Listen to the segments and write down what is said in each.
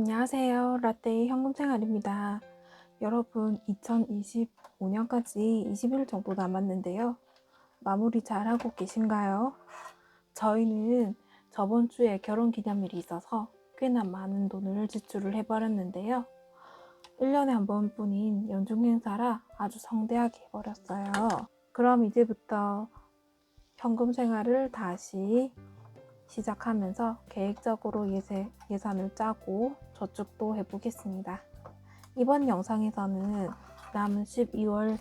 안녕하세요. 라떼의 현금생활입니다. 여러분, 2025년까지 20일 정도 남았는데요. 마무리 잘하고 계신가요? 저희는 저번 주에 결혼 기념일이 있어서 꽤나 많은 돈을 지출을 해버렸는데요. 1년에 한 번뿐인 연중 행사라 아주 성대하게 해버렸어요. 그럼 이제부터 현금 생활을 다시 시작하면서 계획적으로 예세, 예산을 짜고 저축도 해보겠습니다. 이번 영상에서는 남은 12월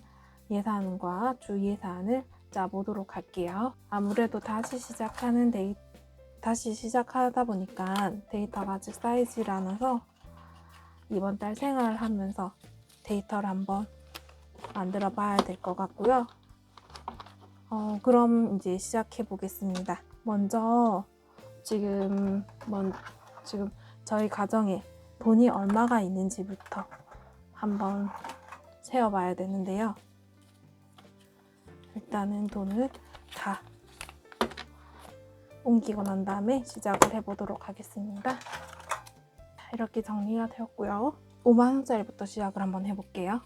예산과 주 예산을 짜보도록 할게요. 아무래도 다시 시작하는 데이 다시 시작하다 보니까 데이터가 아직 쌓이질 않아서 이번 달 생활을 하면서 데이터를 한번 만들어 봐야 될 것 같고요. 어, 그럼 이제 시작해 보겠습니다. 먼저 지금 먼 지금 저희 가정에 돈이 얼마가 있는지부터 한번 세어봐야 되는데요. 일단은 돈을 다 옮기고 난 다음에 시작을 해보도록 하겠습니다. 자, 이렇게 정리가 되었고요. 5만 원짜리부터 시작을 한번 해볼게요.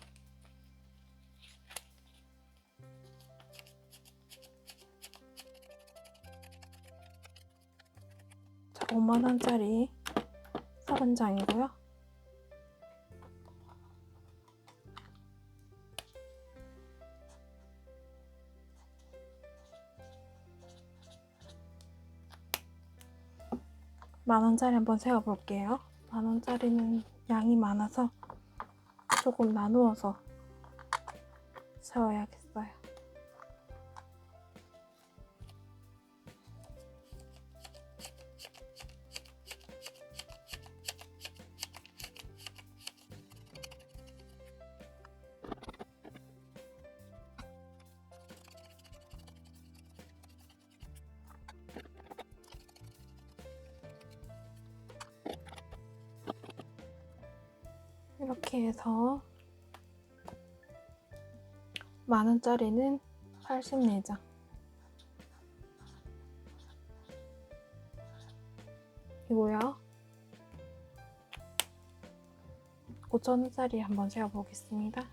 자, 5만 원짜리 30장이고요. 만 원짜리 한번 세어볼게요. 만 원짜리는 양이 많아서 조금 나누어서 세워야겠어요. 이렇게 해서 만 원짜리는 84장. 이고요. 5천 원짜리 한번 세어보겠습니다.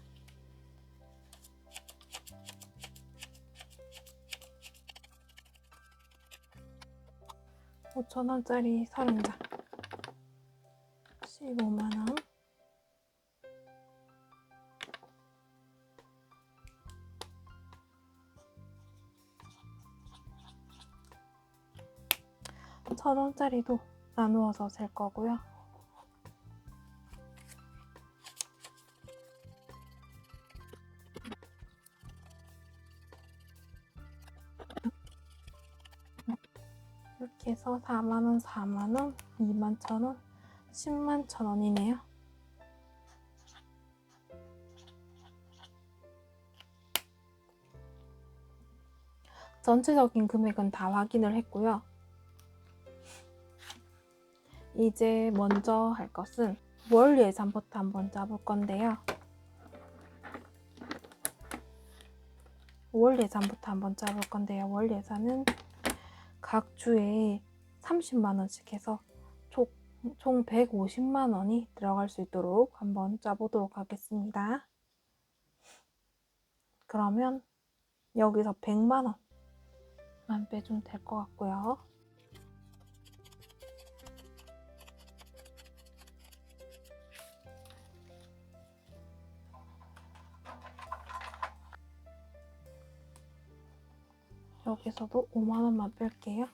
오천 원짜리 30장. 15만 원. 천 원짜리도 나누어서 셀 거고요. 이렇게 해서 4만 원, 4만 원, 2만 천 원, 10만 천 원이네요. 전체적인 금액은 다 확인을 했고요. 이제 먼저 할 것은 월 예산부터 한번 짜볼 건데요. 월 예산부터 한번 짜볼 건데요. 월 예산은 각 주에 30만 원씩 해서 총, 총 150만 원이 들어갈 수 있도록 한번 짜보도록 하겠습니다. 그러면 여기서 100만 원만 빼주면 될 것 같고요. 여기서도 5만 원만 뺄게요.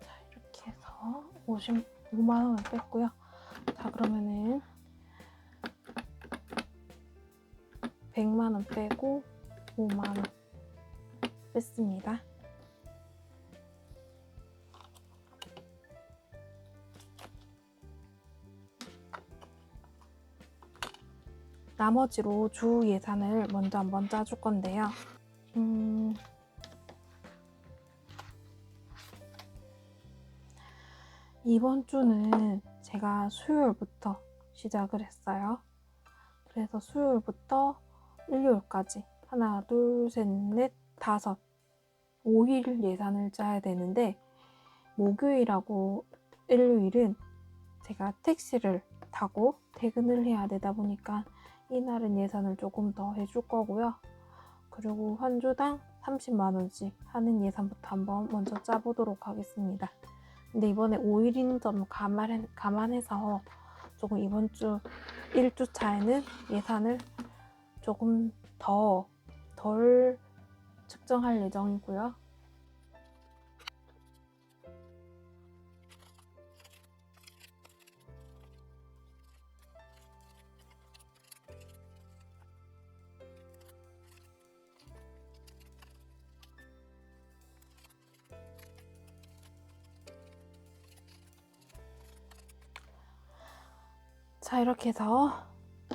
자, 이렇게 해서 55만 원을 뺐고요. 자, 그러면은 100만 원 빼고 5만 원 뺐습니다. 나머지로 주 예산을 먼저 한번 짜줄 건데요. 음, 이번 주는 제가 수요일부터 시작을 했어요. 그래서 수요일부터 일요일까지 하나, 둘, 셋, 넷, 다섯, 5일 예산을 짜야 되는데 목요일하고 일요일은 제가 택시를 타고 퇴근을 해야 되다 보니까 이날은 예산을 조금 더 해줄 거고요. 그리고 한 주당 30만 원씩 하는 예산부터 한번 먼저 짜보도록 하겠습니다. 근데 이번에 5일인 점 감안, 감안해서 조금 이번 주 1주 차에는 예산을 조금 더 덜 측정할 예정이고요. 자, 이렇게 해서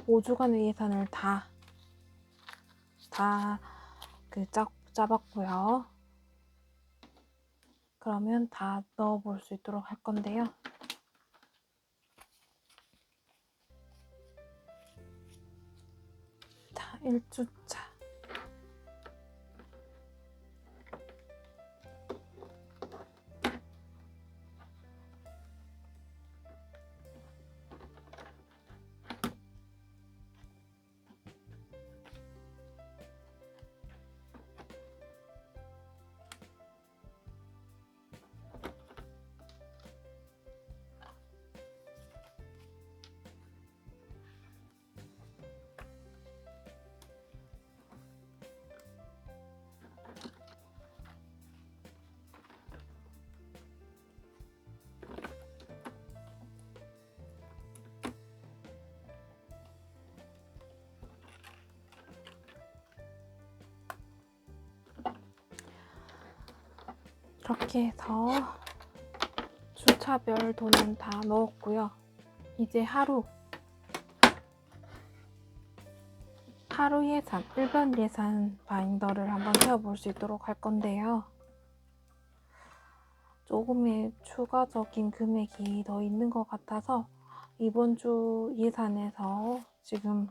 5주간의 예산을 다, 다, 그, 짜, 짜봤고요. 그러면 다 넣어 볼 수 있도록 할 건데요. 자, 1주차. 이렇게 해서 주차별 돈은 다 넣었고요. 이제 하루 하루 예산, 일반 예산 바인더를 한번 세워볼 수 있도록 할 건데요. 조금의 추가적인 금액이 더 있는 것 같아서 이번 주 예산에서 지금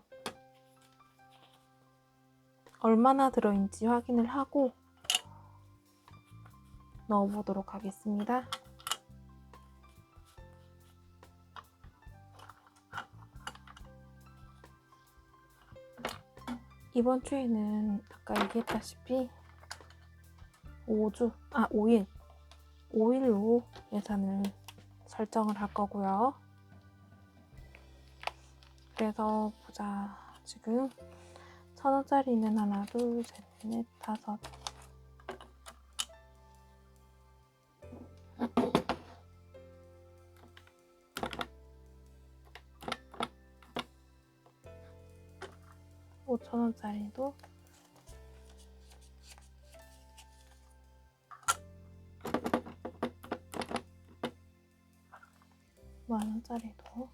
얼마나 들어있는지 확인을 하고 넣어보도록 하겠습니다. 이번 주에는 아까 얘기했다시피 5주, 아 5일, 5일로 예산을 설정을 할 거고요. 그래서 보자. 지금 천 원짜리는 하나, 둘, 셋, 넷, 다섯, 오천 원짜리도. 만 원짜리도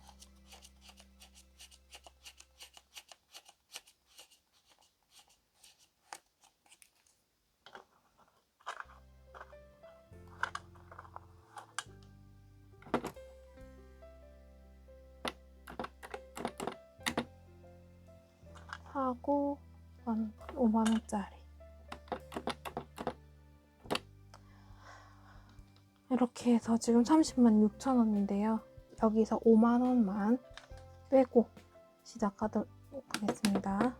하고 5만 원짜리 이렇게 해서 지금 30만 6천 원인데요. 여기서 5만 원만 빼고 시작하도록 하겠습니다.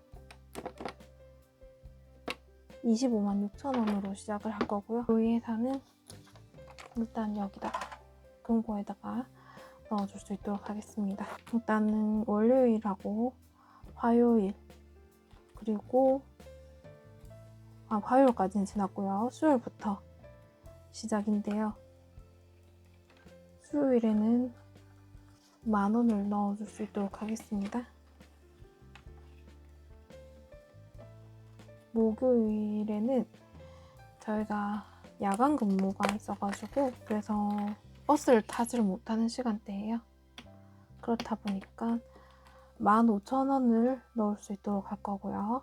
25만 6천 원으로 시작을 할 거고요. 이 예산은 일단 여기다가 금고에다가 넣어줄 수 있도록 하겠습니다. 일단은 월요일하고 화요일 그리고 아 화요일까지는 지났고요. 수요일부터 시작인데요. 수요일에는 만 원을 넣어줄 수 있도록 하겠습니다. 목요일에는 저희가 야간 근무가 있어가지고 그래서 버스를 타지를 못하는 시간대예요. 그렇다 보니까 15,000원을 넣을 수 있도록 할 거고요.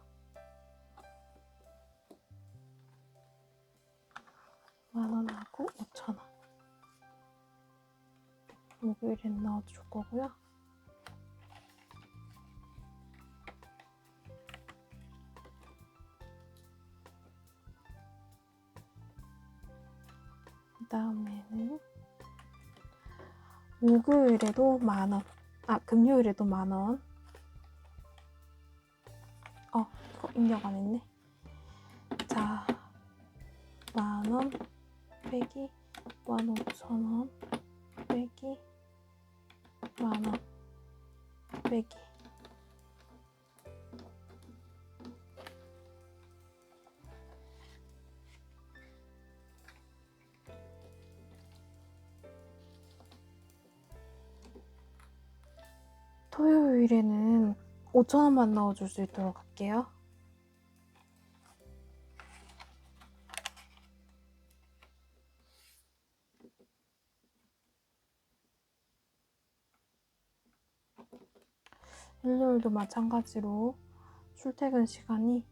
만원하고 5,000원. 목요일엔 넣어줄 거고요. 그 다음에는 목요일에도 만 원. 아, 금요일에도 만 원. 입력 안 했네. 자, 만 원, 빼기, 만 오천 원, 빼기, 만 원, 빼기. 토요일에는 5,000원만 넣어줄 수 있도록 할게요. 일요일도 마찬가지로 출퇴근 시간이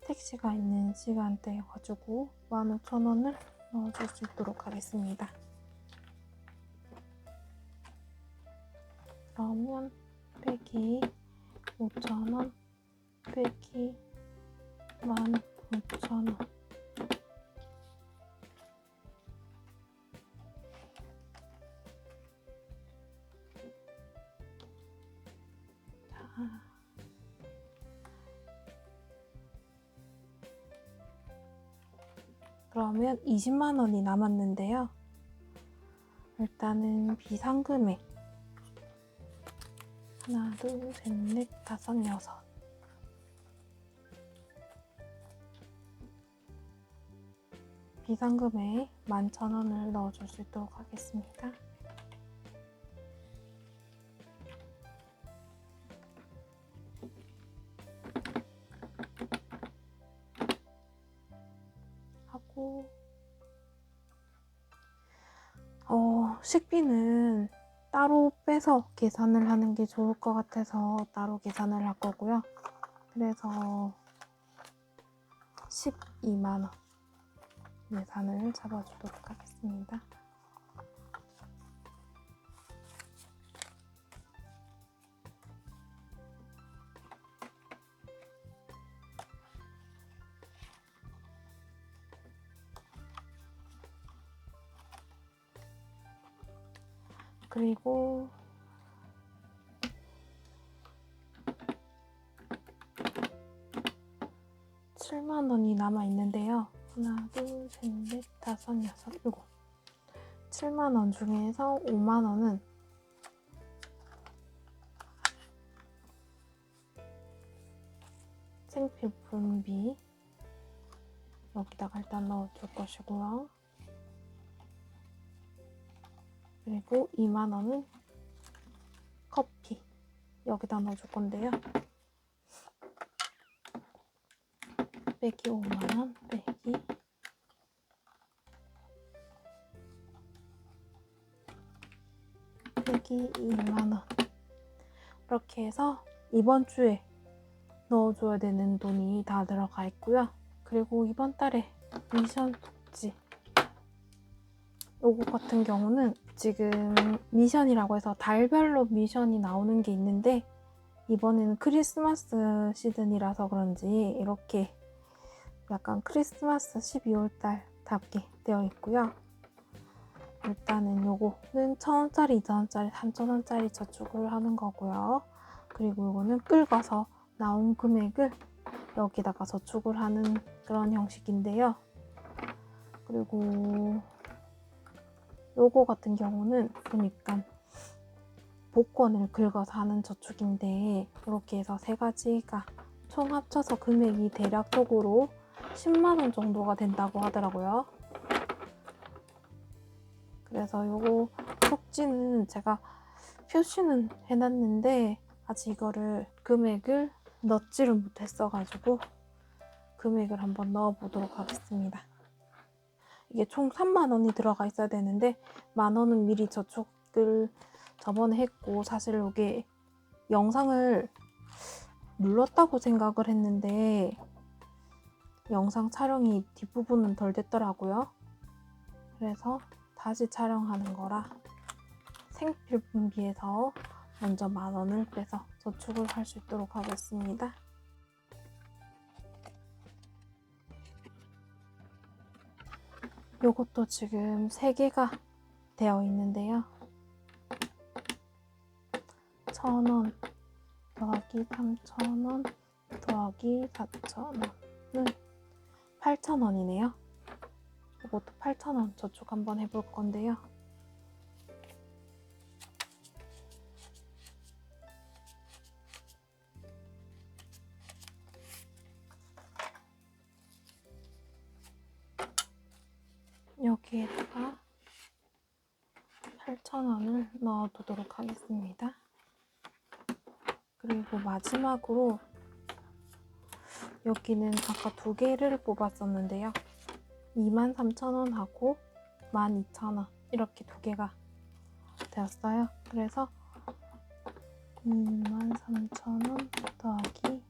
택시가 있는 시간대여 가지고 15,000원을 넣어줄 수 있도록 하겠습니다. 그러면 빼기 5,000원 빼기 15,000원 그러면 20만 원이 남았는데요. 일단은 비상금액 하나, 둘, 셋, 넷, 다섯, 여섯. 비상금에 11,000원을 넣어줄 수 있도록 하겠습니다. 식비는 따로 빼서 계산을 하는 게 좋을 것 같아서 따로 계산을 할 거고요. 그래서 12만원 예산을 잡아주도록 하겠습니다. 그리고 칠만 원이 남아 있는데요. 하나, 둘, 셋, 넷, 다섯, 여섯, 일곱. 7만 원 중에서 5만 원은 생필품비 여기다가 일단 넣어줄 것이고요. 그리고 2만 원은 커피 여기다 넣어줄 건데요. 빼기 5만 원 빼기 빼기 2만 원 이렇게 해서 이번 주에 넣어줘야 되는 돈이 다 들어가 있고요. 그리고 이번 달에 미션 복지 요거 같은 경우는 지금 미션이라고 해서 달별로 미션이 나오는 게 있는데 이번에는 크리스마스 시즌이라서 그런지 이렇게 약간 크리스마스 12월달 답게 되어 있고요. 일단은 요거는 1000원짜리, 2000원짜리, 3000원짜리 저축을 하는 거고요. 그리고 요거는 끌어서 나온 금액을 여기다가 저축을 하는 그런 형식인데요. 그리고 요거 같은 경우는 보니까 복권을 긁어서 하는 저축인데 이렇게 해서 세 가지가 총 합쳐서 금액이 대략적으로 10만 원 정도가 된다고 하더라고요. 그래서 요거 속지는 제가 표시는 해놨는데 아직 이거를 금액을 넣지를 못했어가지고 금액을 한번 넣어보도록 하겠습니다. 이게 총 3만 원이 들어가 있어야 되는데 만 원은 미리 저축을 저번에 했고 사실 이게 영상을 눌렀다고 생각을 했는데 영상 촬영이 뒷부분은 덜 됐더라고요. 그래서 다시 촬영하는 거라 생필품비에서 먼저 만 원을 빼서 저축을 할 수 있도록 하겠습니다. 요것도 지금 3개가 되어 있는데요. 1000원 더하기 3000원 더하기 4000원은 8000원이네요. 이것도 8,000원 저축 한번 해볼 건데요. 여기에다가 8,000원을 넣어두도록 하겠습니다. 그리고 마지막으로 여기는 아까 두 개를 뽑았었는데요. 23,000원하고 12,000원 이렇게 두 개가 되었어요. 그래서 23,000원 더하기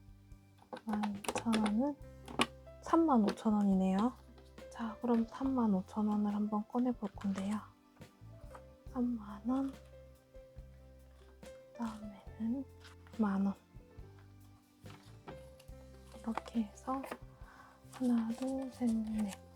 12,000원은 35,000원이네요. 자, 그럼 35,000원을 한번 꺼내 볼 건데요. 3만원. 그 다음에는 만원. 이렇게 해서 하나, 둘, 셋, 넷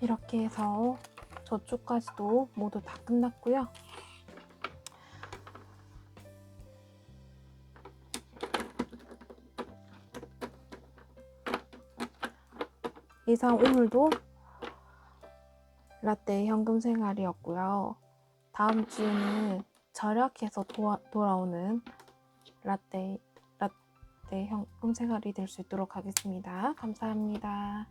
이렇게 해서 저쪽까지도 모두 다 끝났고요. 이상 오늘도 라떼 현금 생활이었고요. 다음 주에는 절약해서 도와, 돌아오는 라떼 라떼 현금 생활이 될 수 있도록 하겠습니다. 감사합니다.